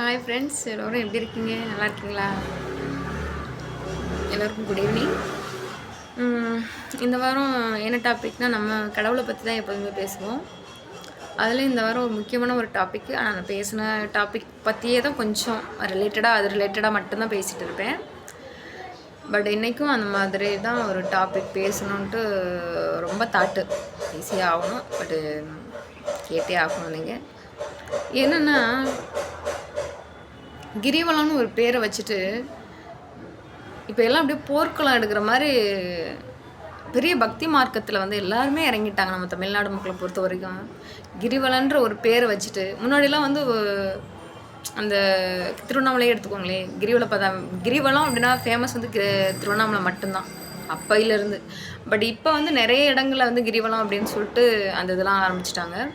Hi friends எல்லோரும் எப்படி இருக்கீங்க? நல்லா இருக்கீங்களா? எல்லோருக்கும் குட் ஈவினிங் இந்த வாரம் என்ன டாபிக்னால் நம்ம கடவுளை பற்றி தான் எப்போதுமே பேசுவோம். அதில் இந்த வாரம் ஒரு முக்கியமான ஒரு டாபிக் ஆனால் நான் பேசின டாபிக் பற்றியே தான் கொஞ்சம் ரிலேட்டடாக அது ரிலேட்டடாக மட்டும்தான் பேசிகிட்டு இருப்பேன். பட் இன்றைக்கும் அந்த மாதிரி தான் ஒரு டாபிக் பேசணுன்ட்டு ரொம்ப தாட்டு ஈஸியாக ஆகணும் பட்டு கேட்டே ஆகணும் நீங்கள் என்னென்னா கிரிவலம்னு ஒரு பேரை வச்சுட்டு இப்போ எல்லாம் அப்படியே போர்க்களம் எடுக்கிற மாதிரி பெரிய பக்தி மார்க்கத்தில் வந்து எல்லாருமே இறங்கிட்டாங்க நம்ம தமிழ்நாடு மக்களை பொறுத்த வரைக்கும். கிரிவலன்ற ஒரு பேரை வச்சுட்டு முன்னாடிலாம் வந்து அந்த திருவண்ணாமலையே எடுத்துக்கோங்களேன். கிரிவல பதம் கிரிவலம் அப்படின்னா ஃபேமஸ் வந்து கி- திருவண்ணாமலை மட்டும்தான். அப்பையிலேருந்து. பட் இப்போ வந்து நிறைய இடங்களில் வந்து கிரிவலம் அப்படின்னு சொல்லிட்டு அந்த இதெல்லாம் ஆரம்பிச்சிட்டாங்க.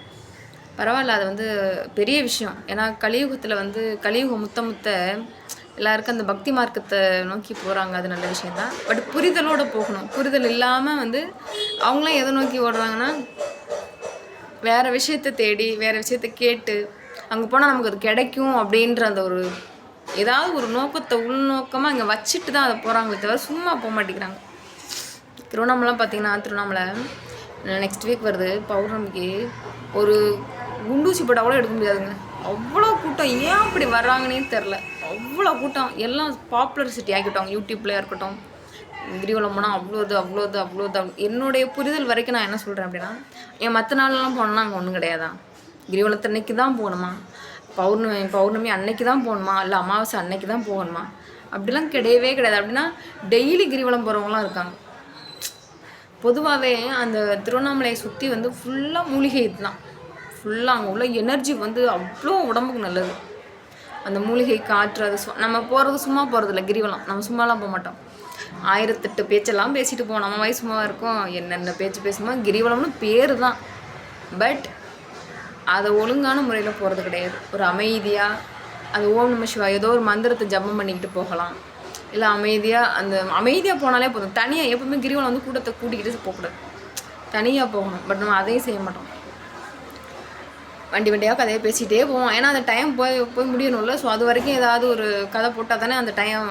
பரவாயில்ல அது வந்து பெரிய விஷயம். ஏன்னா கலியுகத்தில் வந்து கலியுகம் முத்த முத்த எல்லாருக்கும் அந்த பக்தி மார்க்கத்தை நோக்கி போகிறாங்க அது நல்ல விஷயந்தான் பட் புரிதலோடு போகணும். புரிதல் இல்லாமல் வந்து அவங்களாம் எதை நோக்கி ஓடுறாங்கன்னா வேறு விஷயத்தை தேடி வேறு விஷயத்த கேட்டு அங்கே போனால் நமக்கு அது கிடைக்கும் அப்படின்ற அந்த ஒரு ஏதாவது ஒரு நோக்கத்தை உள்நோக்கமாக இங்கே வச்சுட்டு தான் அதை போகிறாங்களே தவிர சும்மா போக மாட்டேங்கிறாங்க. திருவண்ணாமலை பார்த்தீங்கன்னா திருவண்ணாமலை நெக்ஸ்ட் வீக் வருது பௌர்ணமிக்கு. ஒரு குண்டூசி போட்டால் கூட எடுக்க முடியாதுங்க. அவ்வளோ கூட்டம். ஏன் அப்படி வர்றாங்கன்னே தெரில அவ்வளோ கூட்டம். எல்லாம் பாப்புலர் சிட்டி ஆக்கிட்டோம் யூடியூப்லையாக இருக்கட்டும். கிரிவலம்னா அவ்வளோ இது அவ்வளோ இது அவ்வளோ இது. என்னுடைய புரிதல் வரைக்கும் நான் என்ன சொல்கிறேன் அப்படின்னா ஏன் மற்ற நாள்லாம் போனோம்னா அங்கே ஒன்றும் கிடையாதா? கிரிவலத்தன்னைக்கு தான் போகணுமா? பௌர்ணமி பௌர்ணமி அன்னைக்கு தான் போகணுமா? இல்லை அமாவாசை அன்னைக்கு தான் போகணுமா? அப்படிலாம் கிடையவே கிடையாது. அப்படின்னா டெய்லி கிரிவலம் போகிறவங்களாம் இருக்காங்க. பொதுவாகவே அந்த திருவண்ணாமலையை சுற்றி வந்து ஃபுல்லாக மூலிகை தான் ஃபுல்லாக அங்கே உள்ள எனர்ஜி வந்து அவ்வளோ உடம்புக்கு நல்லது. அந்த மூலிகை காற்று அது சு- நம்ம போகிறது சும்மா போகிறதில்ல கிரிவலம். நம்ம சும்மாலாம் போக மாட்டோம். ஆயிரத்தெட்டு பேச்செல்லாம் பேசிட்டு போவோம். நம்ம வயசு சும்மா இருக்கும். என்னென்ன பேச்சு பேசுமா கிரிவலம்னு பேர் தான் பட் அதை ஒழுங்கான முறையில் போகிறது கிடையாது. ஒரு அமைதியாக அந்த ஓம் நம சிவா ஏதோ ஒரு மந்திரத்தை ஜபம் பண்ணிக்கிட்டு போகலாம். இல்லை அமைதியாக அந்த அமைதியாக போனாலே போதும். தனியாக எப்பவுமே கிரிவலம் வந்து கூட்டத்தை கூட்டிக்கிட்டு போகக்கூடாது. தனியாக போகணும். பட் நம்ம அதையும் செய்ய மாட்டோம். வண்டி வண்டியாக கதையை பேசிகிட்டே போவோம். ஏன்னா அந்த டைம் போய் போய் முடியணும்ல. ஸோ அது வரைக்கும் ஏதாவது ஒரு கதை போட்டால் தானே அந்த டைம்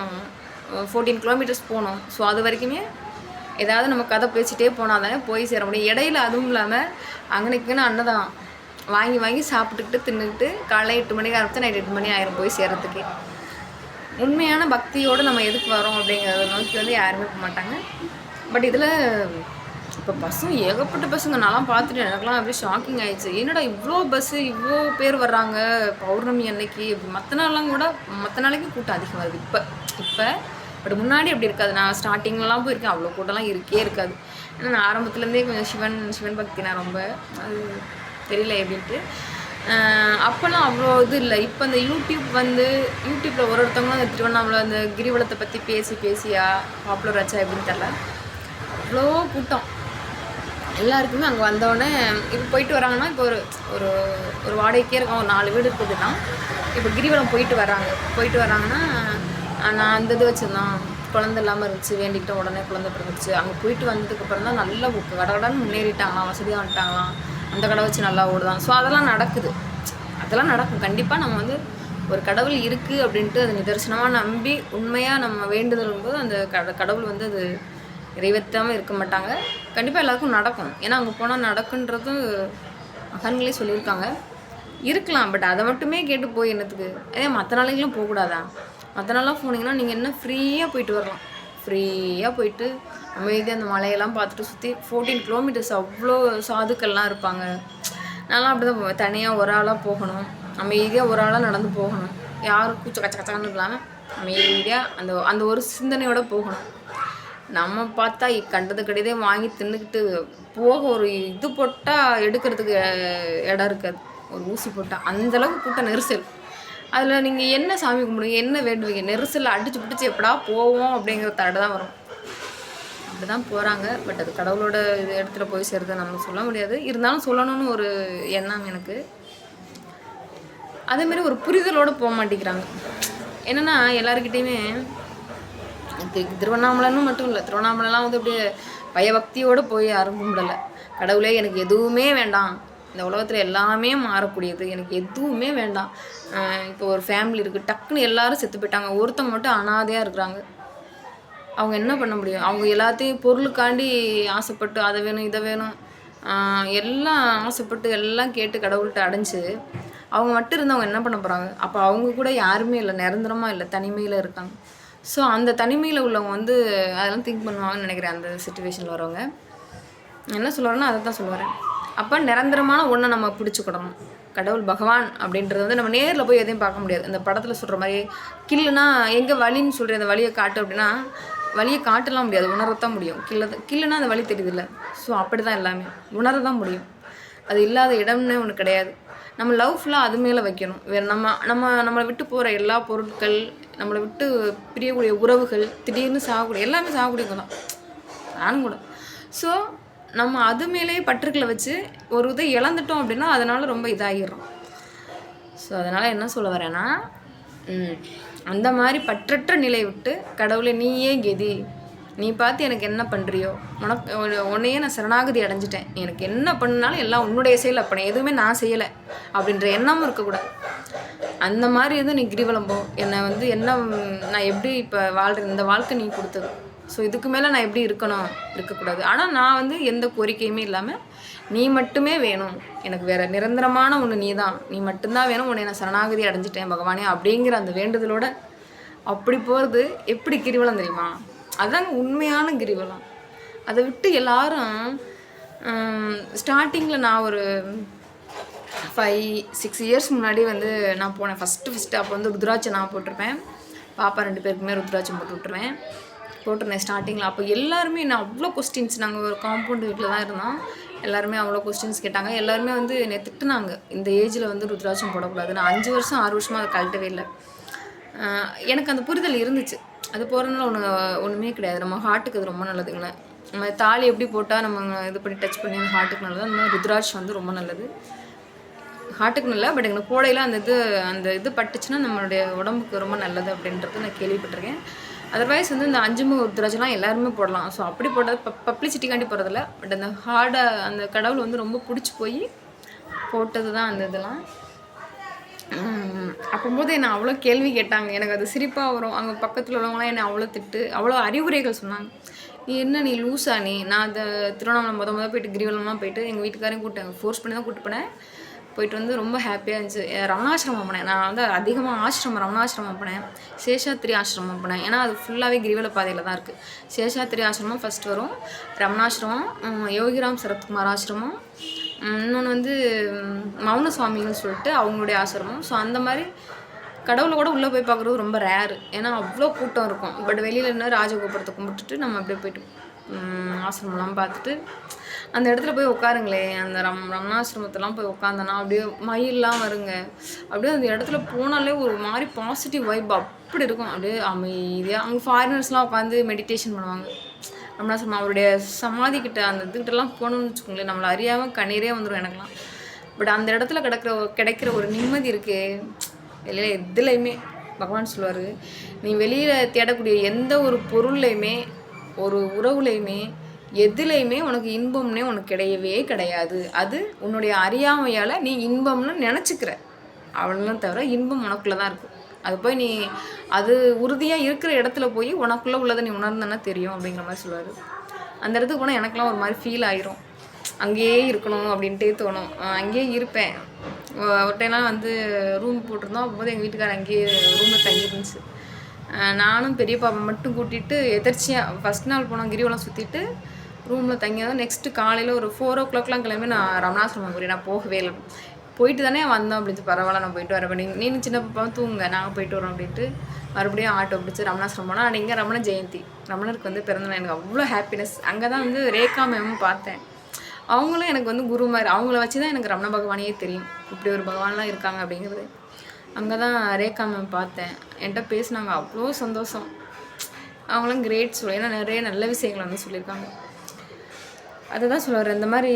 ஃபோர்டீன் கிலோமீட்டர்ஸ் போகணும். ஸோ அது வரைக்குமே ஏதாவது நம்ம கதை பேசிகிட்டே போனால் தானே போய் சேர முடியும். இடையில அதுவும் இல்லாமல் அங்கனைக்குன்னு அன்னதான். வாங்கி வாங்கி சாப்பிட்டுக்கிட்டு தின்னுக்கிட்டு காலையில் எட்டு மணிக்கு ஆரம்பித்து நைட் எட்டு மணி ஆயிரம் போய் சேரத்துக்கு உண்மையான பக்தியோடு நம்ம எதுக்கு வரோம் அப்படிங்கிறத நோக்கி வந்து யாருமே போக மாட்டாங்க. பட் இதில் இப்போ பஸ்ஸும் ஏகப்பட்ட பஸ்ஸுங்க நான்லாம் பார்த்துட்டு எனக்குலாம் அப்படியே ஷாக்கிங் ஆயிடுச்சு. என்னடா இவ்வளோ பஸ்ஸு இவ்வளோ பேர் வர்றாங்க? பௌர்ணமி அன்னைக்கு. மற்ற நாள்லாம் கூட மற்ற நாளைக்கு கூட்டம் அதிகம் வருது. இப்போ இப்போ பட் முன்னாடி அப்படி இருக்காது. நான் ஸ்டார்டிங்லலாம் போயிருக்கேன். அவ்வளோ கூட்டம்லாம் இருக்கே இருக்காது. ஏன்னா நான் ஆரம்பத்துலேருந்தே கொஞ்சம் சிவன் சிவன் பக்தி நான் ரொம்ப அது தெரியல எப்படின்ட்டு. அப்போல்லாம் அவ்வளோ இது இல்லை. இப்போ இந்த யூடியூப் வந்து யூடியூப்பில் ஒரு ஒருத்தவங்களும் அந்த திருவண்ணாமலை அந்த கிரிவலத்தை பற்றி பேசி பேசியா பாப்புலர் ஆச்சா எப்படின்னு தெரில அவ்வளோ கூட்டம். எல்லாருக்குமே அங்கே வந்தோடனே இப்போ போயிட்டு வராங்கன்னா இப்போ ஒரு ஒரு ஒரு வாடகைக்கே இருக்கும். ஒரு நாலு வீடு இருக்குதுன்னா இப்போ கிரிவலம் போயிட்டு வராங்க. போயிட்டு வராங்கன்னா நான் அந்த இது வச்சுருந்தான். குழந்தை இல்லாமல் இருந்துச்சு. வேண்டிக்கிட்ட உடனே குழந்தை பிறந்துச்சு. அங்கே போயிட்டு வந்ததுக்கப்புறம் தான் நல்லா கடகடன்னு முன்னேறிட்டாங்களாம். வசதியாக வந்துட்டாங்களாம். அந்த கடை வச்சு நல்லா ஓடுதான். ஸோ அதெல்லாம் நடக்குது. அதெல்லாம் நடக்கும். கண்டிப்பாக நம்ம வந்து ஒரு கடவுள் இருக்குது அப்படின்ட்டு அது நிதர்சனமாக நம்பி உண்மையாக நம்ம வேண்டுதல் போது அந்த கட கடவுள் வந்து அது நிறைவேற்றாமல் இருக்க மாட்டாங்க. கண்டிப்பாக எல்லாருக்கும் நடக்கும். ஏன்னா அங்கே போனால் நடக்குன்றது மகன்களே சொல்லியிருக்காங்க. இருக்கலாம் பட் அதை மட்டுமே கேட்டு போய் என்னத்துக்கு? அதே மற்ற நாளைகளும் போகக்கூடாதா? மற்ற நாளாக போனீங்கன்னா நீங்கள் என்ன ஃப்ரீயாக போயிட்டு வரலாம். ஃப்ரீயாக போயிட்டு அமைதியாக அந்த மலையெல்லாம் பார்த்துட்டு சுற்றி ஃபோர்டீன் கிலோமீட்டர்ஸ் அவ்வளோ சாதுக்கள்லாம் இருப்பாங்க. நான்லாம் அப்படி தான் போவேன். தனியாக ஒரு ஆளாக போகணும். அமைதியாக ஒரு ஆளாக நடந்து போகணும். யாரும் கூச்ச கச்ச கச்சான்னு இல்லாமல் அமைதியாக அந்த அந்த ஒரு சிந்தனையோடு போகணும். நம்ம பார்த்தா கண்டது கடிதே வாங்கி தின்னுக்கிட்டு போக ஒரு இது போட்டால் எடுக்கிறதுக்கு இடம் இருக்காது. ஒரு ஊசி போட்டால் அந்தளவுக்கு கூட்ட நெரிசல். அதில் நீங்கள் என்ன சாமி கும்பிடுங்க என்ன வேண்டுவீங்க? நெரிசலில் அடிச்சு பிடிச்சி எப்படா போவோம் அப்படிங்கிற தடை தான் வரும். அப்படி தான் போகிறாங்க பட் அது கடவுளோட இது இடத்துல போய் சேருதை நம்ம சொல்ல முடியாது. இருந்தாலும் சொல்லணும்னு ஒரு எண்ணம் எனக்கு. அதேமாரி ஒரு புரிதலோடு போக மாட்டேங்கிறாங்க. என்னென்னா எல்லாருக்கிட்டேயுமே திருவண்ணாமலைன்னு மட்டும் இல்லை திருவண்ணாமலைலாம் வந்து அப்படியே பயபக்தியோடு போய் யாரும் கும்பிடலை கடவுளே எனக்கு எதுவுமே வேண்டாம். இந்த உலகத்தில் எல்லாமே மாறக்கூடியது. எனக்கு எதுவுமே வேண்டாம். இப்போ ஒரு ஃபேமிலி இருக்குது டக்குன்னு எல்லாரும் செத்து போயிட்டாங்க. ஒருத்தவங்க மட்டும் அனாதையாக இருக்கிறாங்க. அவங்க என்ன பண்ண முடியும்? அவங்க எல்லாத்தையும் பொருளுக்காண்டி ஆசைப்பட்டு அதை வேணும் இதை வேணும் எல்லாம் ஆசைப்பட்டு எல்லாம் கேட்டு கடவுள்கிட்ட அடைஞ்சு அவங்க மட்டும் இருந்து அவங்க என்ன பண்ண போகிறாங்க அப்போ அவங்க கூட யாருமே இல்லை. நிரந்தரமாக இல்லை. தனிமையில் இருக்காங்க. ஸோ அந்த தனிமையில் உள்ளவங்க வந்து அதெல்லாம் திங்க் பண்ணுவாங்கன்னு நினைக்கிறேன் அந்த சுச்சுவேஷனில் வரவங்க. என்ன சொல்லுவாருன்னா அதை தான் சொல்லுவார். அப்போ நிரந்தரமான ஒன்றை நம்ம பிடிச்சிக்கிடணும். கடவுள் பகவான் அப்படின்றது வந்து நம்ம நேரில் போய் எதையும் பார்க்க முடியாது. இந்த படத்தில் சொல்கிற மாதிரி கில்லுனா எங்கே வலின்னு சொல்கிற அந்த வழியை காட்டு அப்படின்னா வழியை காட்டலாம் முடியாது. உணரத்தான் முடியும். கில்ல கில்லுனா அந்த வழி தெரியுதுல்ல. ஸோ அப்படி தான் எல்லாமே. உணர தான் முடியும். அது இல்லாத இடம்னே ஒன்று கிடையாது. நம்ம லவ் ஃபுல்லாக அது மேலே வைக்கணும். வேறு நம்ம நம்ம நம்மளை விட்டு போகிற எல்லா பொருட்கள் நம்மளை விட்டு பிரியக்கூடிய உறவுகள் திடீர்னு சாகக்கூடிய எல்லாமே சாகக்கூடியவங்க தான். நானும் கூட. ஸோ நம்ம அது மேலேயே பற்றுக்களை வச்சு ஒரு இதை இழந்துட்டோம் அப்படின்னா அதனால் ரொம்ப இதாகிடுறோம். ஸோ அதனால் என்ன சொல்ல வரேன்னா அந்த மாதிரி பற்றற்ற நிலை விட்டு கடவுளை நீயே கெதி. நீ பார்த்து எனக்கு என்ன பண்ணுறியோ உனக்கு உன்னையே நான் சரணாகதி அடைஞ்சிட்டேன். எனக்கு என்ன பண்ணாலும் எல்லாம் உன்னுடைய செயல் அப்போ எதுவுமே நான் செய்யலை. அப்படின்ற எண்ணமும் இருக்கக்கூடாது. அந்த மாதிரி எதுவும் நீ கிரிவலம் போ என்னை வந்து என்ன நான் எப்படி இப்போ வாழ்கிற இந்த வாழ்க்கை நீ கொடுத்தது. ஸோ இதுக்கு மேலே நான் எப்படி இருக்கணும்? இருக்கக்கூடாது. ஆனால் நான் வந்து எந்த கோரிக்கையுமே இல்லாமல் நீ மட்டுமே வேணும். எனக்கு வேற நிரந்தரமான ஒன்று நீ தான் நீ மட்டும்தான் வேணும். உன்னை நான் சரணாகதி அடைஞ்சிட்டேன் பகவானே அப்படிங்கிற அந்த வேண்டுதலோட அப்படி போகிறது எப்படி கிரிவலம் தெரியுமா? அதாங்க உண்மையான கிரிவலம். அதை விட்டு எல்லாரும் ஸ்டார்டிங்கில் நான் ஒரு ஃபைவ் சிக்ஸ் இயர்ஸ் முன்னாடி வந்து நான் போனேன். ஃபஸ்ட்டு ஃபஸ்ட்டு அப்போ வந்து ருத்ராட்சம் நான் போட்டிருப்பேன். பாப்பா ரெண்டு பேருக்குமே ருத்ராட்சம் போட்டு விட்டுருவேன். போட்டிருந்தேன் ஸ்டார்டிங்கில் அப்போ எல்லாருமே நான் அவ்வளோ கொஸ்டின்ஸ் நாங்கள் ஒரு காம்பவுண்ட் வீட்டில் தான் இருந்தோம். எல்லாருமே அவ்வளோ கொஸ்டின்ஸ் கேட்டாங்க. எல்லாருமே வந்து என்னை திட்டுனாங்க. இந்த ஏஜில் வந்து ருத்ராட்சம் போடக்கூடாது நான் அஞ்சு வருஷம் ஆறு வருஷமாக அதை கழட்டவே இல்லை. எனக்கு அந்த புரிதல் இருந்துச்சு. அது போகிறதுனால ஒன்று ஒன்றுமே கிடையாது. நம்ம ஹார்ட்டுக்கு அது ரொம்ப நல்லதுங்களே நம்ம தாலி எப்படி போட்டால் நம்ம இது பண்ணி டச் பண்ணி ஹார்ட்டுக்கு நல்லது அந்த மாதிரி ருத்ராட்சம் வந்து ரொம்ப நல்லது. ஹார்ட்டுக்கு நல்ல பட் எங்களுக்கு கோடையில் அந்த இது அந்த இது பட்டுச்சுன்னா நம்மளுடைய உடம்புக்கு ரொம்ப நல்லது அப்படின்றது நான் கேள்விப்பட்டிருக்கேன். அதர்வைஸ் வந்து இந்த அஞ்சு முக உத்ராஜெலாம் எல்லாருமே போடலாம். ஸோ அப்படி போட பப் பப்ளிசிட்டிக்காண்டி போகிறதில்ல பட் அந்த ஹார்டை அந்த கடவுள் வந்து ரொம்ப பிடிச்சி போய் போட்டது தான் அந்த இதெல்லாம். அப்போம்போது என்னை அவ்வளோ கேள்வி கேட்டாங்க. எனக்கு அது சிரிப்பாக வரும். அங்கே பக்கத்தில் உள்ளவங்களாம் என்னை அவ்வளோ திட்டு அவ்வளோ அறிவுரைகள் சொன்னாங்க. நீ என்ன நீ லூஸா நீ? நான் அந்த திருவண்ணாமலை முத முத போயிட்டு கிரிவலமாக போயிட்டு எங்கள் வீட்டுக்காரையும் கூப்பிட்டேன். ஃபோர்ஸ் பண்ணி தான் கூப்பிட்டு போனேன். போயிட்டு வந்து ரொம்ப ஹாப்பியாக இருந்துச்சு. ரமணாசிரமம் போனேன். நான் வந்து அதிகமாக ஆசிரமம் ரமணாசிரமம் போனேன். சேஷாத்திரி ஆசிரமம் போனேன். ஏன்னா அது ஃபுல்லாகவே கிரிவல பாதையில் தான் இருக்குது சேஷாத்திரி ஆசிரமம் ஃபஸ்ட் வரும். ரமணாசிரமம் யோகிராம் சரத்குமார் ஆசிரமம் இன்னொன்று வந்து மௌனசுவாமின்னு மௌன சுவாமிகள்னு சொல்லிட்டு அவங்களுடைய ஆசிரமம். ஸோ அந்த மாதிரி கடவுளை கூட உள்ளே போய் பார்க்குறது ரொம்ப ரேரு ஏன்னா அவ்வளோ கூட்டம் இருக்கும். பட் வெளியில் என்ன ராஜகோபுரத்தை கும்பிட்டுட்டு நம்ம அப்படியே போயிட்டு ஆசிரமம்லாம் பார்த்துட்டு அந்த இடத்துல போய் உட்காருங்களே அந்த ரம் ரமணாசிரமத்தெல்லாம் போய் உட்காந்தனா அப்படியே மயில்லாம் வருங்க. அப்படியே அந்த இடத்துல போனாலே ஒரு மாதிரி பாசிட்டிவ் வைப் அப்படி இருக்கும். அப்படியே அமைதியாக அங்கே ஃபாரினர்ஸ்லாம் உட்காந்து மெடிடேஷன் பண்ணுவாங்க. ரமணாசிரமம் அவருடைய சமாதிக்கிட்ட அந்த இதுகிட்டலாம் போகணும்னு வச்சுக்கோங்களேன். நம்மளை அறியாமல் கண்ணீரே வந்துடும் எனக்குலாம் பட் அந்த இடத்துல கிடக்கிற கிடைக்கிற ஒரு நிம்மதி இருக்கே. இல்லை எதுலையுமே. பகவான் சொல்லுவார் நீ வெளியில் தேடக்கூடிய எந்த ஒரு பொருள்லையுமே ஒரு உறவுலையுமே எதுலேயுமே உனக்கு இன்பம்னே உனக்கு கிடையவே கிடையாது. அது உன்னுடைய அறியாமையால் நீ இன்பம்னு நினச்சிக்கிற. அவ்வளோலாம் தவிர இன்பம் உனக்குள்ளே தான் இருக்கும். அது போய் நீ அது உறுதியாக இருக்கிற இடத்துல போய் உனக்குள்ளே உள்ளதை நீ உணர்ந்தனா தெரியும் அப்படிங்கிற மாதிரி சொல்லுவார். அந்த இடத்துக்கு போனால் எனக்குலாம் ஒரு மாதிரி ஃபீல் ஆயிரும். அங்கேயே இருக்கணும் அப்படின்ட்டே தோணும். அங்கேயே இருப்பேன். ஒரு டைம்லாம் வந்து ரூம் போட்டிருந்தோம். அப்போது எங்கள் வீட்டுக்காரர் அங்கேயே ரூமில் தங்கியிருந்துச்சு. நானும் பெரிய பாப்பா மட்டும் கூட்டிகிட்டு எதர்ச்சியாக ஃபஸ்ட் நாள் போனோம் கிரிவலம் சுற்றிட்டு ரூமில் தங்கியதான் நெக்ஸ்ட்டு காலையில் ஒரு ஃபோர் ஓ கிளாக்லாம் கிளம்பி நான் ரமணாசிரமம் போய் நான் போகவே இல்லை. போயிட்டு தானே வந்தோம் அப்படின்னு பரவாயில்ல நான் போயிட்டு வரேன். நீ நீ சின்ன பாப்பாவும் தூங்க. நாங்கள் போயிட்டு வரோம் அப்படின்ட்டு மறுபடியும் ஆட்டோ பிடிச்சி ரமணாசிரமம் போனால் இங்கே ரமண ஜெயந்தி. ரமணருக்கு வந்து பிறந்தநாள் எனக்கு அவ்வளோ ஹாப்பினஸ் அங்கே தான் வந்து ரேகா மேமும் பார்த்தேன். அவங்களும் எனக்கு வந்து குரு மாதிரி. அவங்கள வச்சு தான் எனக்கு ரமண பகவானையே தெரியும். இப்படி ஒரு பகவான்லாம் இருக்காங்க அப்படிங்கிறது. அங்கே தான் ரேகா மேம் பார்த்தேன். என்கிட்ட பேசினாங்க. அவ்வளோ சந்தோஷம். அவங்களாம் கிரேட் சொல்லி ஏன்னா நிறைய நல்ல விஷயங்களை வந்து சொல்லியிருக்காங்க. அதை தான் சொல்லுவார் இந்த மாதிரி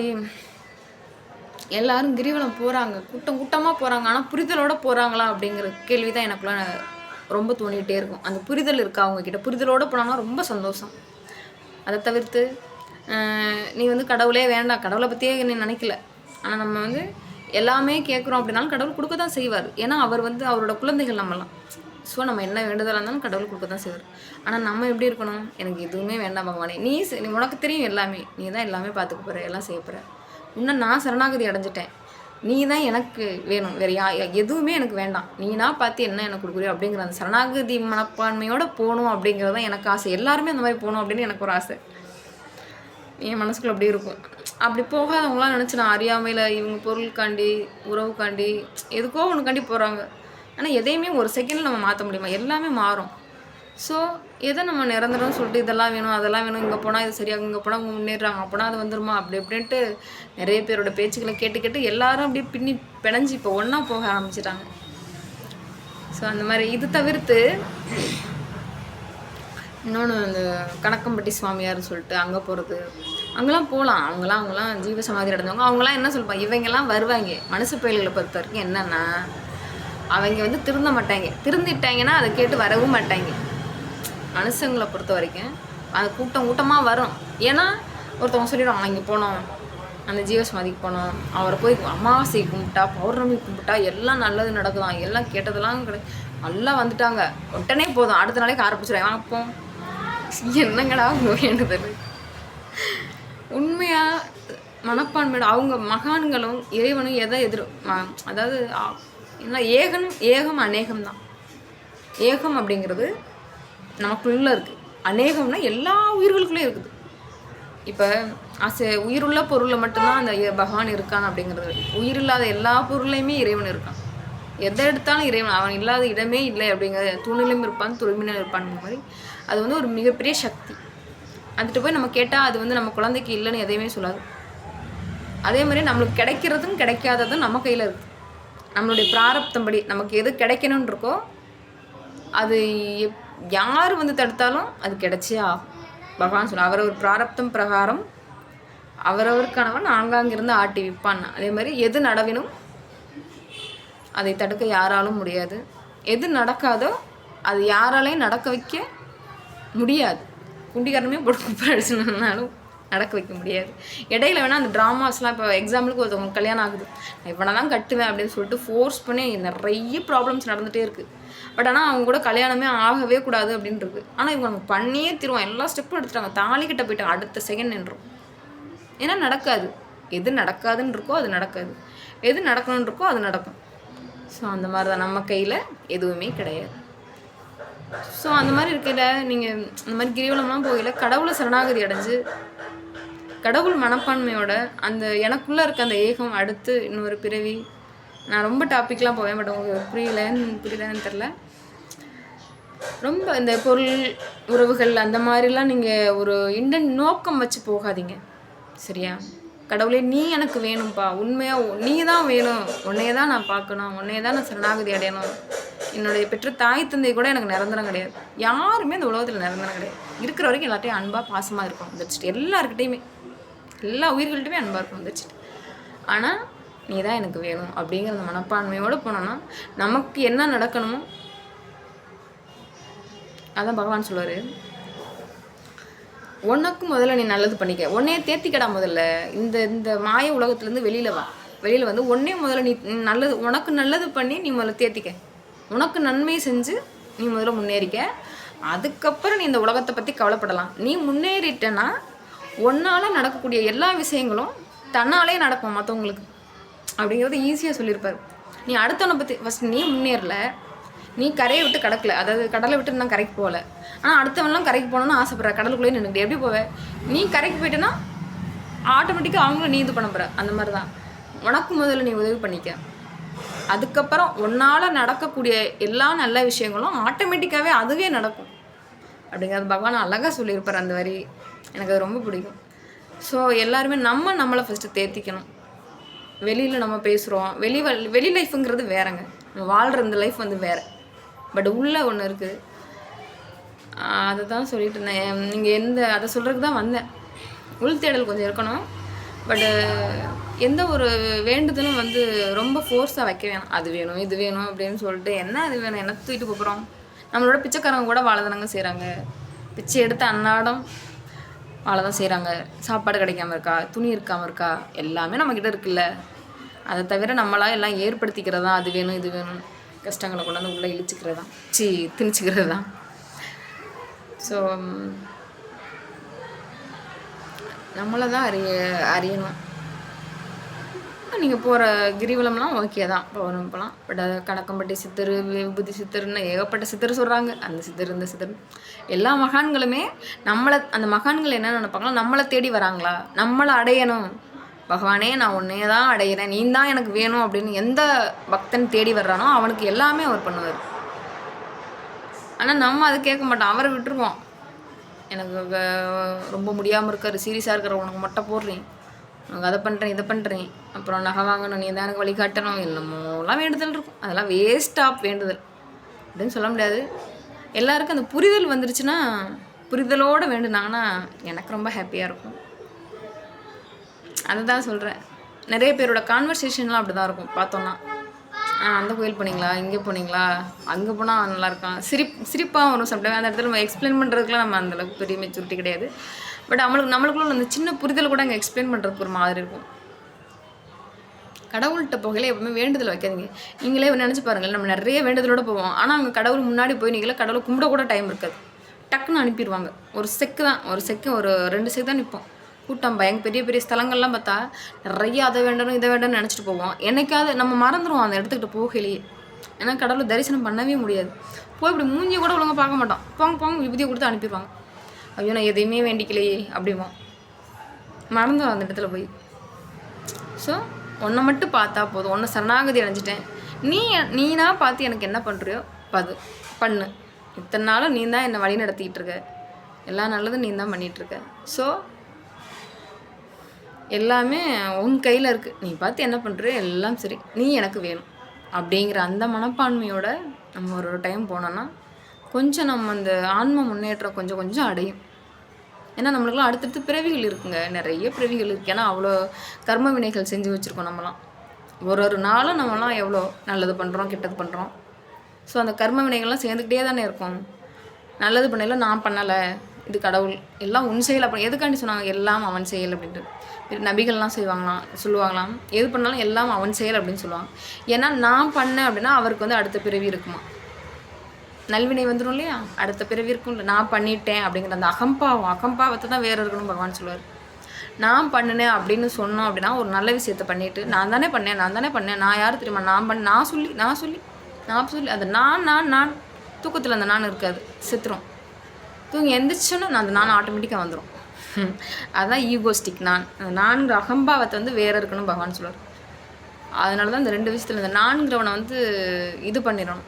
எல்லாரும் கிரிவலம் போகிறாங்க கூட்டம் கூட்டமாக போகிறாங்க ஆனால் புரிதலோடு போகிறாங்களா அப்படிங்கிற கேள்வி தான் எனக்குள்ள ரொம்ப தோணிகிட்டே இருக்கும். அந்த புரிதல் இருக்கா அவங்கக்கிட்ட புரிதலோடு போனாங்கன்னா ரொம்ப சந்தோஷம். அதை தவிர்த்து நீ வந்து கடவுளே வேண்டாம். கடவுளை பற்றியே நீ நினைக்கல. ஆனால் நம்ம வந்து எல்லாமே கேட்குறோம் அப்படின்னாலும் கடவுள் கொடுக்க தான் செய்வார். ஏன்னா அவர் வந்து அவரோட குழந்தைகள் நம்மலாம் ஸோ நம்ம என்ன வேண்டுதலாக இருந்தாலும் கடவுள் கொடுக்க தான் செய்வார். ஆனால் நம்ம எப்படி இருக்கணும்? எனக்கு எதுவுமே வேண்டாம் பகவானே. நீ நீ உனக்கு தெரியும் எல்லாமே. நீ தான் எல்லாமே பார்த்துக்க போகிற எல்லாம் செய்ய போகிற இன்னும் நான் சரணாகதி அடைஞ்சிட்டேன். நீ தான் எனக்கு வேணும். வேறு யா எதுவுமே எனக்கு வேண்டாம். நீனா பார்த்து என்ன எனக்கு கொடுக்குறியோ அப்படிங்கிற அந்த சரணாகதி மனப்பான்மையோடு போகணும் அப்படிங்கிறது தான் எனக்கு ஆசை. எல்லாருமே அந்த மாதிரி போகணும் அப்படின்னு எனக்கு ஒரு ஆசை. என் மனசுக்குள்ள அப்படி இருக்கும். அப்படி போகாதவங்களாம் நினச்சி நான் அறியாமையில் இவங்க பொருளுக்காண்டி உறவுக்காண்டி எதுக்கோ ஒன்றுக்காண்டி போகிறாங்க ஆனால் எதையுமே ஒரு செகண்டில் நம்ம மாற்ற முடியுமா? எல்லாமே மாறும். ஸோ எதை நம்ம நிரந்தரம்னு சொல்லிட்டு இதெல்லாம் வேணும் அதெல்லாம் வேணும் இங்கே போனால் இது சரியாகும் இங்கே போனால் அவங்க முன்னேறாங்க அப்போனா அது வந்துருமா? அப்படி இப்படின்ட்டு நிறைய பேரோட பேச்சுக்களை கேட்டு கேட்டு எல்லாரும் அப்படியே பின்னி பிணைஞ்சு இப்போ ஒன்றா போக ஆரம்பிச்சிட்டாங்க. ஸோ அந்த மாதிரி இது தவிர்த்து இன்னொன்று இந்த கணக்கம்பட்டி சுவாமியார்னு சொல்லிட்டு அங்கே போகிறது அங்கெல்லாம் போகலாம் அவங்களாம் அவங்களாம் ஜீவ சமாதி அடைஞ்சவங்க அவங்களாம் என்ன சொல்லுவாங்க? இவங்கெல்லாம் வருவாங்க. மனசு பயில்களை பொறுத்த வரைக்கும் என்னென்னா அவங்க வந்து திருந்த மாட்டாங்க. திருந்திட்டாங்கன்னா அதை கேட்டு வரவும் மாட்டாங்க. மனுஷங்களை பொறுத்த வரைக்கும் அந்த கூட்டம் கூட்டமாக வரும். ஏன்னா ஒருத்தவங்க சொல்லிடுவாங்க அங்கே போனோம். அந்த ஜீவசமாதிக்கு போனோம். அவரை போய் அமாவாசை கும்பிட்டா பௌர்ணமி கும்பிட்டா எல்லாம் நல்லது நடக்குதான். எல்லாம் கேட்டதெல்லாம் கிடையாது நல்லா வந்துட்டாங்க. உடனே போதும். அடுத்த நாளே ஆரம்பிச்சிடுவாங்க பிடிச்சிடுவாங்க. என்னங்கடா வேண்டுதல் உண்மையாக மனப்பான்மையோட அவங்க மகான்களும் இறைவனும் எதை எதிர் அதாவது ஏன்னா என்ன ஏகன் ஏகம் அநேகம் தான். ஏகம் அப்படிங்கிறது நமக்குள்ள இருக்குது அநேகம்னா எல்லா உயிர்களுக்குள்ளேயும் இருக்குது. இப்போ அசை உயிருள்ள பொருளில் மட்டும்தான் அந்த பகவான் இருக்கான் அப்படிங்கிறது. உயிர் இல்லாத எல்லா பொருளையுமே இறைவன் இருக்கான். எதை எடுத்தாலும் இறைவன் அவன் இல்லாத இடமே இல்லை அப்படிங்கிற தூணிலும் இருப்பான் துருமினும் இருப்பான் மாதிரி. அது வந்து ஒரு மிகப்பெரிய சக்தி. அதுட்டு போய் நம்ம கேட்டால் அது வந்து நம்ம குழந்தைக்கு இல்லைன்னு எதையுமே சொல்லாது. அதே மாதிரி நம்மளுக்கு கிடைக்கிறதும் கிடைக்காததும் நம்ம கையில் இருக்குது நம்மளுடைய பிராரப்தம்படி நமக்கு எது கிடைக்கணும்னு இருக்கோ அது எப்- யார் வந்து தடுத்தாலும் அது கிடைச்சே ஆகும். பகவான் சொல்ல அவரவர் பிராரப்தம் பிரகாரம் அவரவருக்கானவன் ஆங்காங்கிருந்து ஆட்டி விற்பான் அதே மாதிரி எது நடவினும் அதை தடுக்க யாராலும் முடியாது. எது நடக்காதோ அது யாராலையும் நடக்க வைக்க முடியாது. குண்டிகாரனமே போட்டு அடிச்சுனாலும் நடக்க வைக்க முடியாது. இடையில வேணால் அந்த ட்ராமாஸ்லாம் இப்போ எக்ஸாம்பிளுக்கு ஒருத்தவங்க கல்யாணம் ஆகுது. நான் இவனை தான் கட்டுவேன் அப்படின்னு சொல்லிட்டு ஃபோர்ஸ் பண்ணி நிறைய ப்ராப்ளம்ஸ் நடந்துகிட்டே இருக்குது பட் ஆனால் அவங்க கூட கல்யாணமே ஆகவே கூடாது அப்படின்றது. ஆனால் இவங்க நம்ம பண்ணியே திருவோம். எல்லா ஸ்டெப்பும் எடுத்துட்டாங்க தாலி கிட்ட அடுத்த செகண்ட் நின்றோம் ஏன்னா நடக்காது. எது நடக்காதுன்னு இருக்கோ அது நடக்காது. எது நடக்கணும்னு இருக்கோ அது நடக்கும். ஸோ அந்த மாதிரி தான் நம்ம கையில் எதுவுமே கிடையாது. ஸோ அந்த மாதிரி இருக்கையில் நீங்கள் இந்த மாதிரி கிரிவலம்லாம் போகையில் கடவுளை சரணாகதி அடைஞ்சு கடவுள் மனப்பான்மையோட அந்த எனக்குள்ளே இருக்க அந்த ஏகம் அடுத்து இன்னொரு பிறவி. நான் ரொம்ப டாப்பிக்லாம் போவேன் பட் உங்களுக்கு புரியலன்னு புரியலன்னு தெரில ரொம்ப இந்த பொருள் உறவுகள் அந்த மாதிரிலாம் நீங்கள் ஒரு இண்டன் நோக்கம் வச்சு போகாதீங்க. சரியா? கடவுளே நீ எனக்கு வேணும்ப்பா உண்மையாக நீ தான் வேணும். உன்னையே தான் நான் பார்க்கணும். உன்னையே தான் நான் சரணாகதி அடையணும். என்னுடைய பெற்ற தாய் தந்தை கூட எனக்கு நிரந்தரம் கிடையாது. யாருமே இந்த உலகத்தில் நிரந்தரம் கிடையாது. இருக்கிற வரைக்கும் எல்லாத்தையும் அன்பாக பாசமாக இருக்கும் வந்துச்சுட்டு எல்லாருக்கிட்டேயுமே எல்லா உயிர்கள்ட்டுமே அன்பாக இருக்கும் வந்துச்சு ஆனால் நீ தான் எனக்கு வேணும் அப்படிங்கிற அந்த மனப்பான்மையோடு போனோம்னா நமக்கு என்ன நடக்கணுமோ அதான் பகவான் சொல்லுவார். உனக்கு முதல்ல நீ நல்லது பண்ணிக்க. உன்னைய தேர்த்திக்கடா முதல்ல. இந்த இந்த மாய உலகத்துலேருந்து வெளியில் வா. வெளியில் வந்து உன்னே முதல்ல நீ நல்லது உனக்கு நல்லது பண்ணி நீ முதல்ல தேத்திக்க. உனக்கு நன்மை செஞ்சு நீ முதல்ல முன்னேறிக்க. அதுக்கப்புறம் நீ இந்த உலகத்தை பற்றி கவலைப்படலாம். நீ முன்னேறிட்டனா ஒன்னால் நடக்கக்கூடிய எல்லா விஷயங்களும் தன்னாலே நடக்கும் மற்றவங்களுக்கு அப்படிங்கிறது ஈஸியாக சொல்லியிருப்பார். நீ அடுத்தவனை பற்றி ஃபஸ்ட் நீ முன்னேறல. நீ கரையை விட்டு கடக்கல. அதாவது கடலை விட்டு நான் கரைக்கு போகல. ஆனால் அடுத்தவன்லாம் கரைக்கு போகணும்னு ஆசைப்பட்ற. கடலுக்குள்ளேயே நின்றுட்டு எப்படி போவேன் நீ கரைக்கு போயிட்டேன்னா ஆட்டோமேட்டிக்காக அவங்களும் நீ இது பண்ண போகிற அந்த மாதிரி தான் உனக்கு முதல்ல நீ உதவி பண்ணிக்க. அதுக்கப்புறம் உன்னால் நடக்கக்கூடிய எல்லா நல்ல விஷயங்களும் ஆட்டோமேட்டிக்காகவே அதுவே நடக்கும். அப்படிங்கிறது பகவான் அழகாக சொல்லியிருப்பார் அந்த வரி. எனக்கு அது ரொம்ப பிடிக்கும். ஸோ எல்லாருமே நம்ம நம்மளை ஃபஸ்ட்டு தேர்த்திக்கணும் வெளியில் நம்ம பேசுகிறோம் வெளி வெளி லைஃப்புங்கிறது வேறங்க. நம்ம வாழ்கிற இந்த லைஃப் வந்து வேறு. பட் உள்ளே ஒன்று இருக்குது அதை தான் சொல்லிட்டு இருந்தேன். நீங்கள் எந்த அதை சொல்கிறதுக்கு தான் வந்தேன். உள் தேடல் கொஞ்சம் இருக்கணும். பட்டு எந்த ஒரு வேண்டுதலும் வந்து ரொம்ப ஃபோர்ஸாக வைக்க வேணாம். அது வேணும் இது வேணும் அப்படின்னு சொல்லிட்டு என்ன அது வேணும் என்ன தூக்கிட்டு போகிறோம் நம்மளோட பிச்சைக்காரங்க கூட வாழதானங்க செய்கிறாங்க பிச்சை எடுத்த அன்னாடம் வாழை தான் செய்கிறாங்க சாப்பாடு கிடைக்காம இருக்கா? துணி இருக்காமல் இருக்கா? எல்லாமே நம்மக்கிட்ட இருக்குல்ல. அதை தவிர நம்மளா எல்லாம் ஏற்படுத்திக்கிறது? தான் அது வேணும் இது வேணும் கஷ்டங்களை கொண்டாந்து உள்ளே இழிச்சிக்கிறது? தான் சி திணிச்சிக்கிறது தான் ஸோ நம்மளை தான் அறிய அறியணும். நீங்கள் போகிற கிரிவலம்லாம் ஓகே தான். போகணும் போகலாம் பட் கணக்கம்பட்டி சித்தர் விபூதி சித்தர்னு ஏகப்பட்ட சித்தர் சொல்கிறாங்க அந்த சித்தர் இந்த சித்தர். எல்லா மகான்களுமே நம்மளை அந்த மகான்கள் என்ன நினைப்பாங்களோ நம்மளை தேடி வராங்களா? நம்மளை அடையணும். பகவானே நான் உன்னையே தான் அடையிறேன். நீ தான் எனக்கு வேணும் அப்படின்னு எந்த பக்தன் தேடி வர்றானோ அவனுக்கு எல்லாமே அவர் பண்ணுவார். ஆனால் நம்ம அதை கேட்க மாட்டோம். அவரை விட்டுருவோம். எனக்கு ரொம்ப முடியாமல் இருக்காரு. சீரியஸாக இருக்கிற உனக்கு மொட்டை போடுறேன். உனக்கு அதை பண்ணுறேன் இதை பண்ணுறேன் அப்புறம் நகை வாங்கணும் நீ தான் எனக்கு வழிகாட்டணும் என்னமோலாம் வேண்டுதல் இருக்கும். அதெல்லாம் வேஸ்ட் ஆஃப் வேண்டுதல். அப்படின்னு சொல்ல முடியாது. எல்லாருக்கும் அந்த புரிதல் வந்துருச்சுன்னா புரிதலோடு வேண்டுனாங்கன்னா எனக்கு ரொம்ப ஹாப்பியாக இருக்கும். அதை தான் சொல்கிறேன் நிறைய பேரோட கான்வர்சேஷன்லாம் அப்படி தான் இருக்கும். பார்த்தோன்னா ஆ அந்த கோயில் போனீங்களா? இங்கே போனீங்களா? அங்கே போனால் நல்லா இருக்கான் சிரிப் சிரிப்பாக வரும். சம்டைம் அந்த இடத்துல நம்ம எக்ஸ்பிளைன் பண்ணுறதுக்குலாம் நம்ம அந்தளவுக்கு பெரிய மெச்சூரிட்டி கிடையாது. பட் அவங்களுக்கு நம்மளுக்குள்ள அந்த சின்ன புரிதல் கூட அங்கே எக்ஸ்பிளைன் பண்ணுறதுக்கு ஒரு மாதிரி இருக்கும். கடவுள்கிட்ட போகல எப்பவுமே வேண்டுதல் வைக்காதீங்க. நீங்களே நினச்சி பாருங்கள் நம்ம நிறைய வேண்டுதலோட போவோம். ஆனால் அங்கே கடவுள் முன்னாடி போய் நீங்களே கடவுளை கும்பிட கூட டைம் இருக்காது. டக்குன்னு அனுப்பிடுவாங்க. ஒரு செக்கு தான் ஒரு செக்கு ஒரு ரெண்டு செக்கு தான் நிற்போம் கூட்டம் பயங்க பெரிய பெரிய ஸ்தலங்கள்லாம் பார்த்தா நிறைய அதை வேண்டணும் இதை வேண்டும்னு நினச்சிட்டு போவோம். என்னைக்காவது நம்ம மறந்துடுவோம் அந்த இடத்துக்கிட்ட போகலையே ஏன்னா கடவுளை தரிசனம் பண்ணவே முடியாது. போய் இப்படி மூஞ்சி கூட ஒழுங்காக பார்க்க மாட்டோம். போங்க போங்க விபதியை கொடுத்து அனுப்பிடுவாங்க. ஐயோ நான் எதையுமே வேண்டிக்கலையே அப்படிமா மறந்துடும் அந்த இடத்துல போய். ஸோ ஒன்றை மட்டும் பார்த்தா போதும். ஒன்று சரணாகதி அடைஞ்சிட்டேன். நீ நீனா பார்த்து எனக்கு என்ன பண்ணுறியோ பது பண்ணு. இத்தனை நாளும் நீ தான் என்னை வழி நடத்திக்கிட்டு இருக்க. எல்லா நல்லதும் நீ தான் பண்ணிகிட்டு இருக்க. ஸோ எல்லாமே உன் கையில் இருக்குது நீ பார்த்து என்ன பண்ணுறியோ எல்லாம் சரி. நீ எனக்கு வேணும். அப்படிங்கிற அந்த மனப்பான்மையோட நம்ம ஒரு ஒரு டைம் போனோன்னா கொஞ்சம் நம்ம அந்த ஆன்ம முன்னேற்றம் கொஞ்சம் கொஞ்சம் அடையும். ஏன்னா நம்மளுக்குலாம் அடுத்தடுத்து பிறவிகள் இருக்குங்க. நிறைய பிறவிகள் இருக்குது ஏன்னா அவ்வளோ கர்ம வினைகள் செஞ்சு வச்சுருக்கோம் நம்மலாம். ஒரு ஒரு நாளும் நம்மலாம் எவ்வளோ நல்லது பண்ணுறோம் கெட்டது பண்ணுறோம் ஸோ அந்த கர்ம வினைகள்லாம் சேர்ந்துக்கிட்டே தானே இருக்கும். நல்லது பண்ணல நான் பண்ணலை. இது கடவுள். எல்லாம் உன் செயல் அப்படி. எதுக்காண்டி சொன்னாங்க? எல்லாம் அவன் செயல் அப்படின்ட்டு. நபிகள்லாம் செய்வாங்களாம் சொல்லுவாங்களாம் எது பண்ணாலும் எல்லாம் அவன் செயல் அப்படின்னு சொல்லுவாங்க. ஏன்னா நான் பண்ணேன் அப்படின்னா அவருக்கு வந்து அடுத்த பிறவி இருக்குமா? நல்வினை வந்துடும் இல்லையா? அடுத்த பிறவி இல்லை. நான் பண்ணிட்டேன் அப்படிங்கிற அந்த அகம்பாவம் அகம்பாவத்தை தான் வேறு இருக்கணும் பகவான் சொல்லுவார். நான் பண்ணினேன் அப்படின்னு சொன்னோம் அப்படின்னா ஒரு நல்ல விஷயத்த பண்ணிட்டு நான் தானே பண்ணேன் நான் தானே பண்ணேன் நான் யார் தெரியுமா? நான் பண்ண நான் சொல்லி நான் சொல்லி நான் சொல்லி அந்த நான் நான் நான் தூக்கத்தில் அந்த நான் இருக்காது. செத்துரும். தூங்கி எந்திரிச்சோன்னா நான் அந்த நான் ஆட்டோமேட்டிக்காக வந்துடும் அதுதான் ஈகோஸ்டிக் நான். அந்த நான்கிற அகம்பாவத்தை வந்து வேறு இருக்கணும் பகவான் சொல்லுவார். அதனால தான் இந்த ரெண்டு விஷயத்தில் இந்த நான்கிறவனை வந்து இது பண்ணிடணும்.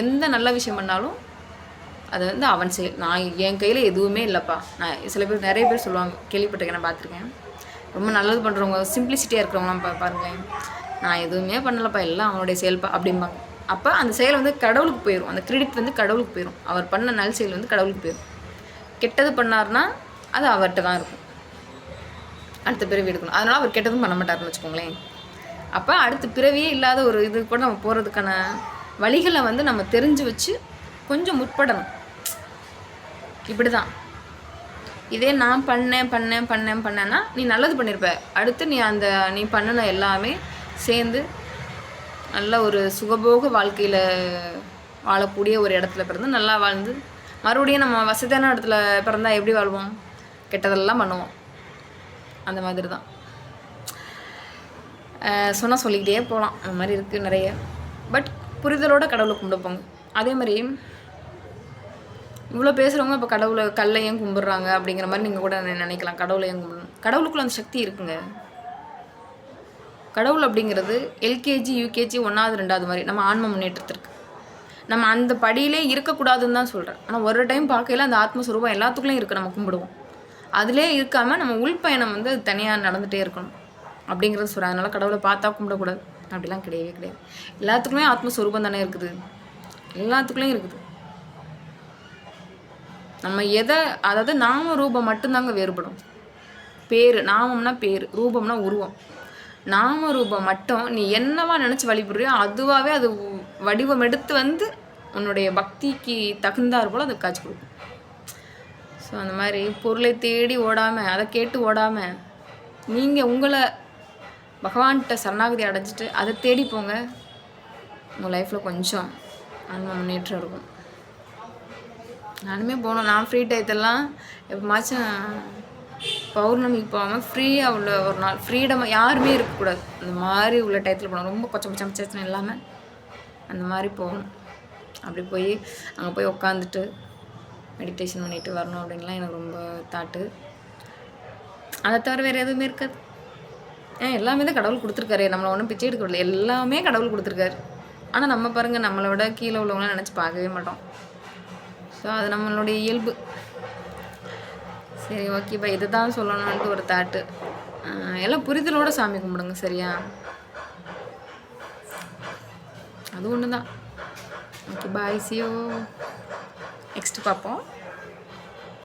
எந்த நல்ல விஷயம் பண்ணாலும் அது வந்து அவன் செயல் நான் என் கையில் எதுவுமே இல்லைப்பா. நான் சில பேர் நிறைய பேர் சொல்லுவாங்க கேள்விப்பட்டிருக்கேன் நான் பார்த்துருக்கேன். ரொம்ப நல்லது பண்ணுறவங்க சிம்பிளிசிட்டியாக இருக்கிறவங்களாம் பா பாருங்களேன். நான் எதுவுமே பண்ணலப்பா எல்லாம் அவனுடைய செயல்பா அப்படிம்பாங்க. அப்போ அந்த செயல் வந்து கடவுளுக்கு போயிடும் அந்த கிரெடிட் வந்து கடவுளுக்கு போயிடும் அவர் பண்ண நல் செயல் வந்து கடவுளுக்கு போயிடும் கெட்டது பண்ணாருன்னா அது அவர்கிட்ட தான் இருக்கும். அடுத்த பிறவி எடுக்கணும். அதனால் அவர் கெட்டதும் பண்ண மாட்டார்னு வச்சுக்கோங்களேன். அப்போ அடுத்த பிறவியே இல்லாத ஒரு இது கூட நம்ம போகிறதுக்கான வழிகளை வந்து நம்ம தெரிஞ்சு வச்சு கொஞ்சம் முற்படணும். இப்படி தான் இதே நான் பண்ணேன் பண்ணேன் பண்ணேன் பண்ணேன்னா நீ நல்லது பண்ணியிருப்ப அடுத்து நீ அந்த நீ பண்ணின எல்லாமே சேர்ந்து நல்ல ஒரு சுகபோக வாழ்க்கையில் வாழக்கூடிய ஒரு இடத்துல பிறந்து நல்லா வாழ்ந்து மறுபடியும் நம்ம வசதியான இடத்துல பிறந்தால் எப்படி வாழ்வோம்? கெட்டதெல்லாம் பண்ணுவோம். அந்த மாதிரி தான் சொன்னால் சொல்லிக்கிட்டே போகலாம் அந்த மாதிரி இருக்குது நிறைய. பட் புரிதலோட கடவுளை கும்பிடுப்போங்க அதே மாதிரி இவ்வளோ பேசுகிறவங்க இப்போ கடவுளை கல்லை ஏன் கும்பிட்றாங்க அப்படிங்கிற மாதிரி நீங்கள் கூட நினைக்கலாம். கடவுளை ஏன் கும்பிடணும். கடவுளுக்குள்ள அந்த சக்தி இருக்குங்க. கடவுள் அப்படிங்கிறது எல்கேஜி யூகேஜி ஒன்றாவது ரெண்டாவது மாதிரி நம்ம ஆன்ம முன்னேற்றத்திற்கு. நம்ம அந்த படியிலே இருக்கக்கூடாதுன்னு தான் சொல்கிறேன் ஆனால் ஒரு டைம் பார்க்கையில அந்த ஆத்மஸ்வரூபம் எல்லாத்துக்குள்ளேயும் இருக்குது நம்ம கும்பிடுவோம். அதிலே இருக்காமல் நம்ம உள்பயணம் வந்து தனியாக நடந்துகிட்டே இருக்கணும். அப்படிங்கிறது சொல்கிறேன் அதனால் கடவுளை பார்த்தா கும்பிடக்கூடாது. அப்படிலாம் கிடையவே கிடையாது. எல்லாத்துக்குமே ஆத்மஸ்வரூபம் தானே இருக்குது. எல்லாத்துக்குள்ளேயும் இருக்குது. நம்ம எதை அதாவது நாம ரூபம் மட்டும்தாங்க வேறுபடும். பேர் நாமம்னா பேர் ரூபம்னா உருவம். நாம ரூபம் மட்டும் நீ என்னவா நினச்சி வழிபடுறியோ அதுவாகவே அது வடிவம் எடுத்து வந்து உன்னுடைய பக்திக்கு தகுந்தாற் போல் அது காட்சி கொடுக்கும். ஸோ அந்த மாதிரி பொருளை தேடி ஓடாமல் அதை கேட்டு ஓடாமல் நீங்கள் உங்களை பகவான்கிட்ட சரணாகதி அடைஞ்சிட்டு அதை தேடி போங்க. உங்கள் லைஃப்பில் கொஞ்சம் ஆன்ம முன்னேற்றம் இருக்கும். நானுமே போனோம் நான் ஃப்ரீ டயத்தெல்லாம் எப்போமாச்சும் பௌர்ணமிக்கு போகாமல் ஃப்ரீயாக உள்ள ஒரு நாள் ஃப்ரீடமாக யாருமே இருக்கக்கூடாது. அந்த மாதிரி உள்ள டயத்தில் போகணும். ரொம்ப கொச்சம் கொச்சம் பிரச்சனை இல்லாமல் அந்த மாதிரி போகணும். அப்படி போய் அங்கே போய் உட்காந்துட்டு மெடிடேஷன் பண்ணிட்டு வரணும் அப்படின்லாம் எனக்கு ரொம்ப தாட்டு அதை தவிர வேறு எதுவுமே இருக்காது. எல்லாமே தான் கடவுள் கொடுத்துருக்காரு. நம்மளை ஒன்றும் பிச்சை எடுக்க எல்லாமே கடவுள் கொடுத்துருக்காரு. ஆனால் நம்ம பாருங்கள் நம்மளை விட கீழே உள்ளவங்களாம் நினச்சி பார்க்கவே மாட்டோம். ஸோ அது நம்மளுடைய இயல்பு. சரி ஓகேப்பா இதை தான் சொல்லணுன்ட்டு ஒரு தாட்டு எல்லாம் புரிதலோட சாமி கும்பிடுங்க சரியா? அது ஒன்று தான் ஓகே பாய் சியோ நெக்ஸ்ட் பார்ப்போம்.